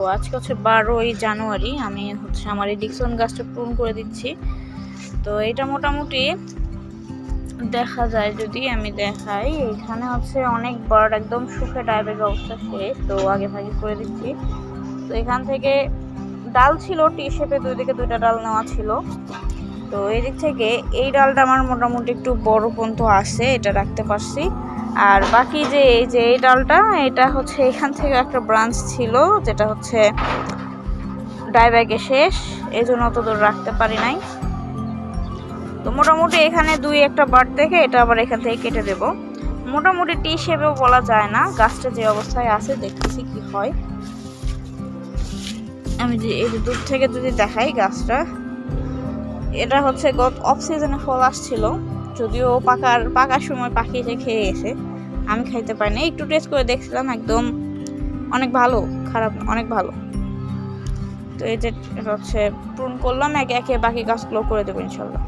তো আজকে হচ্ছে বারোই জানুয়ারি, আমি হচ্ছে আমার এই ডিকসন গাছটা পূরণ করে দিচ্ছি। তো এটা মোটামুটি দেখা যায় যদি আমি দেখাই, এখানে হচ্ছে অনেক বার্ড একদম সুখে ডায়বেটিক অবস্থা শেষ তো আগে ভাগে করে দিচ্ছি। তো এখান থেকে ডাল ছিল টি শেপে দুই দিকে দুইটা ডাল নেওয়া ছিল। তো এদিক থেকে এই ডালটা আমার মোটামুটি একটু বড় পর্যন্ত আসে এটা রাখতে পারছি। আর বাকি যে এই যে এই ডালটা, এটা হচ্ছে এখান থেকে একটা ব্রাঞ্চ ছিল, যেটা হচ্ছে ডাইব্যাগে শেষ। এই জন্য অত দূর রাখতে পারি নাই। তো মোটামুটি এখানে দুই একটা বার দেখে এটা আবার এখান থেকে কেটে দেব। মোটামুটি টি শেপেও বলা যায় না, গাছটা যে অবস্থায় আছে, দেখতেছি কি হয়। আমি যে এই দূর থেকে যদি দেখাই গাছটা, এটা হচ্ছে গত অফ সিজনে ফল আসছিল, যদিও পাকার পাকার সময় পাখি এসে খেয়ে গেছে আমি খাইতে পারি না একটু টেস্ট করে দেখছিলাম, একদম অনেক ভালো, খারাপ, অনেক ভালো। তো এই যে হচ্ছে পূরণ করলাম, একে একে বাকি কাজগুলো করে দেবো ইনশাল্লাহ।